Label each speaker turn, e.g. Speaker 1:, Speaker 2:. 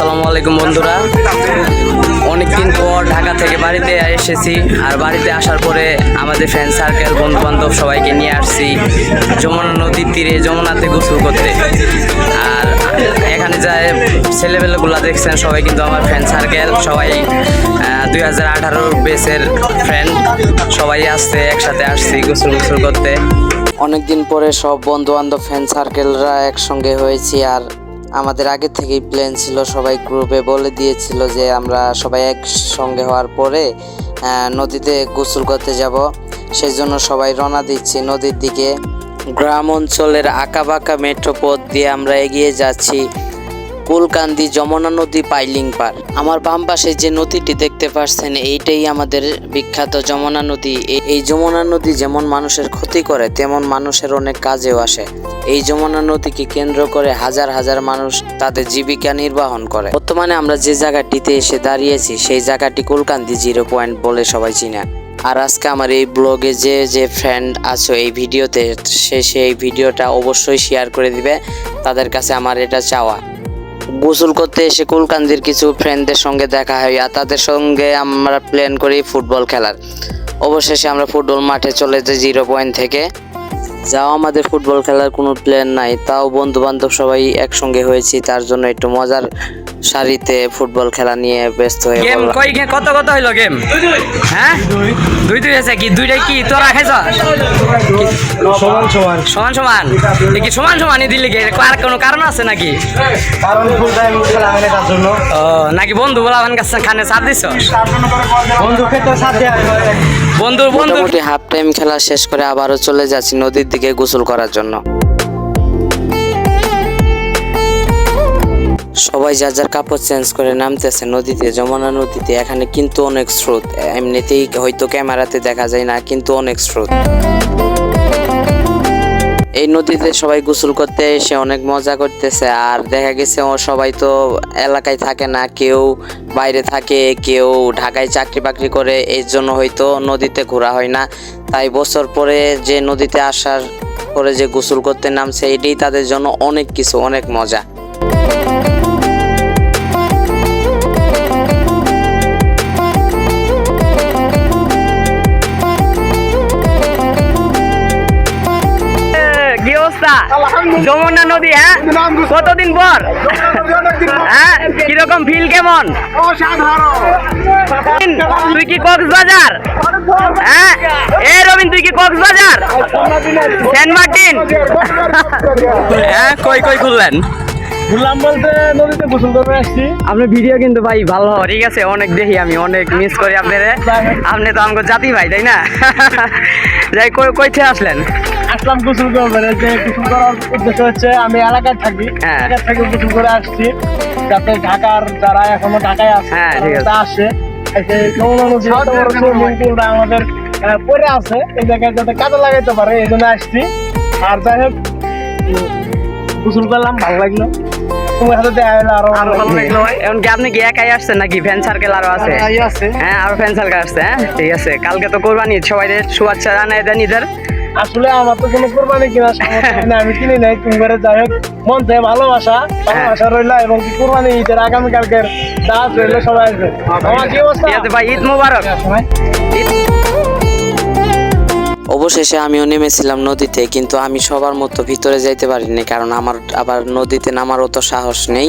Speaker 1: আসসালামু আলাইকুম, বন্ধুরা। অনেকদিন পর ঢাকা থেকে বাড়িতে এসেছি। আর বাড়িতে আসার পরে আমাদের ফ্রেন্ড সার্কেল বন্ধু বান্ধব সবাইকে নিয়ে আসছি। যমুনা নদীর তীরে, যমুনাতে গোসল করতে। আর এখানে যায় ছেলেবেলেগুলো দেখছেন, সবাই কিন্তু আমার ফ্রেন্ড সার্কেল সবাই দুই হাজার আঠারো বেসের ফ্রেন্ড সবাই আসছে, একসাথে আসছি গোসল গোসল করতে। অনেকদিন পরে সব বন্ধু বান্ধব ফ্রেন্ড সার্কেলরা একসঙ্গে হয়েছি। আর আমাদের আগে থেকেই প্ল্যান ছিল, সবাই গ্রুপে বলে দিয়েছিল যে আমরা সবাই একসঙ্গে হওয়ার পরে নদীতে গোসল করতে যাব। সেই জন্য সবাই রওনা দিচ্ছি নদীর দিকে। গ্রাম অঞ্চলের আঁকাবাঁকা মেট্রো পথ দিয়ে আমরা এগিয়ে যাচ্ছি। কুলকান্দি যমুনা নদী পাইলিং পার আমার বাম পাশে যে নদীটি দেখতে পাচ্ছেন এইটাই আমাদের বিখ্যাত যমুনা নদী। এই- যমুনা নদী যেমন মানুষের ক্ষতি করে, তেমন মানুষের অনেক কাজেও আসে। এই যমুনা নদীকে কেন্দ্র করে হাজার হাজার মানুষ তাদের জীবিকা নির্বাহন করে। বর্তমানে আমরা যে জায়গাটিতে এসে দাঁড়িয়েছি, সেই জায়গাটি কুলকান্দি জিরো পয়েন্ট বলে সবাই চিনে। আর আজকে আমার এই ব্লগে যে যে ফ্রেন্ড আছো এই ভিডিওতে, সে সেই ভিডিওটা অবশ্যই শেয়ার করে দিবে। তাদের কাছে আমার এটা চাওয়া। গোসল করতে এসে কুলকান্দির কিছু ফ্রেন্ডদের সঙ্গে দেখা হয় আর তাদের সঙ্গে আমরা প্ল্যান করি ফুটবল খেলার। অবশেষে আমরা ফুটবল মাঠে চলে যাই জিরো পয়েন্ট থেকে। যাও, আমাদের ফুটবল খেলার কোনো প্ল্যান নাই। তাও বন্ধু বান্ধব সবাই একসঙ্গে হয়েছি, তার জন্য একটু মজার সারিতে ফুটবল খেলা নিয়ে ব্যস্ত হয়ে
Speaker 2: গেম কই গে কত কত হইল গেম? হ্যাঁ? দুই দুই আছে কি? দুইটাই কি? তোরা খাইছ?
Speaker 3: সমান সমান।
Speaker 2: সমান সমান? এ কি সমান সমানই দিলি গে? আর কোনো কারণ আছে নাকি?
Speaker 3: কারণ ফুল টাইম খেলা হয় না তার জন্য।
Speaker 2: ও নাকি বন্ধু বলা আমার কাছে খানে চাপ দিছ?
Speaker 3: বন্ধু খেতে সাথে
Speaker 2: বন্ধু বন্ধু
Speaker 1: হাফ টাইম খেলা শেষ করে আবারও চলে যাচ্ছি নদীর দিকে গোসল করার জন্য। সবাই যার যার কাপড় চেঞ্জ করে নামতেছে নদীতে, যমুনা নদীতে, এখানে কিন্তু অনেক স্রোত। এমনিতেই হয়তো ক্যামেরাতে দেখা যায় না, কিন্তু অনেক স্রোত। এই নদীতে সবাই গোসল করতে এসে অনেক মজা করতেছে, আর দেখা গেছে সবাই তো এলাকায় থাকে না, কেউ বাইরে থাকে, কেউ ঢাকায় চাকরি বাকরি করে, এর জন্য হয়তো নদীতে ঘোরা হয় না। তাই বছর পরে যে নদীতে আসার পরে যে গোসল করতে নামছে, এটাই তাদের জন্য অনেক কিছু, অনেক মজা।
Speaker 2: অবস্থা যমুনা নদী হ্যাঁ? কতদিন পর? হ্যাঁ? কীরকম ফিল কেমন? তুই কি কক্সবাজার? হ্যাঁ? এ রবিন তুই কি কক্সবাজার? Saint Martin. হ্যাঁ কই কই খুললেন
Speaker 3: ঘুরলাম বলতে নদীতে গোসল করে আসছি।
Speaker 2: আপনার ভিডিও কিন্তু ভাই ভালো ঠিক আছে? অনেক দেখি আমি অনেক মিস করি আপনার। আপনি তো আমাকে জাতি ভাই তাই না? যাই কই কইতে আসলেন?
Speaker 3: আসলাম গোসল করবেন যে গোসল করার উদ্দেশ্য হচ্ছে আমি এলাকায় থাকি।
Speaker 2: হ্যাঁ।
Speaker 3: এলাকায় থেকে গোসল করে আসছি। যাতে ঢাকার যারা এখনও ঢাকায় আছে
Speaker 2: হ্যাঁ।
Speaker 3: তারা আসে। আমাদের পরে আছে। এই জায়গায় যাতে কাজে লাগাইতে পারে এই জন্য আসছি। আর যাই হোক গোসল করলাম ভালো লাগল। তোমার সাথে দেখা হলো আরও ভালো লাগল।
Speaker 2: এখন কি আপনি কি একাই আসছেন নাকি? ফ্যান সার্কেল আরও আছে? হ্যাঁ আরও ফ্যান সার্কেল আসছে হ্যাঁ? ঠিক আছে কালকে তো কোরবানি সবাই শুভেচ্ছা জানাই দেন ঈদের।
Speaker 3: আসলে আমার তো কোনো কোরবানি কিনা সামর্থ্য আমি কিনি নাই তুমি করে যাই হোক। মন থেকে ভালোবাসা ভালোবাসা রইলা এবং কি কোরবানি ঈদের আগামীকালকের দাঁত রইল সবাই আসবে। আমার কি অবস্থা?
Speaker 2: ভাই ঈদ মোবারক।
Speaker 1: অবশেষে আমিও নেমেছিলাম নদীতে কিন্তু আমি সবার মতো ভিতরে যাইতে পারিনি কারণ আমার আবার নদীতে নামার অত সাহস নেই।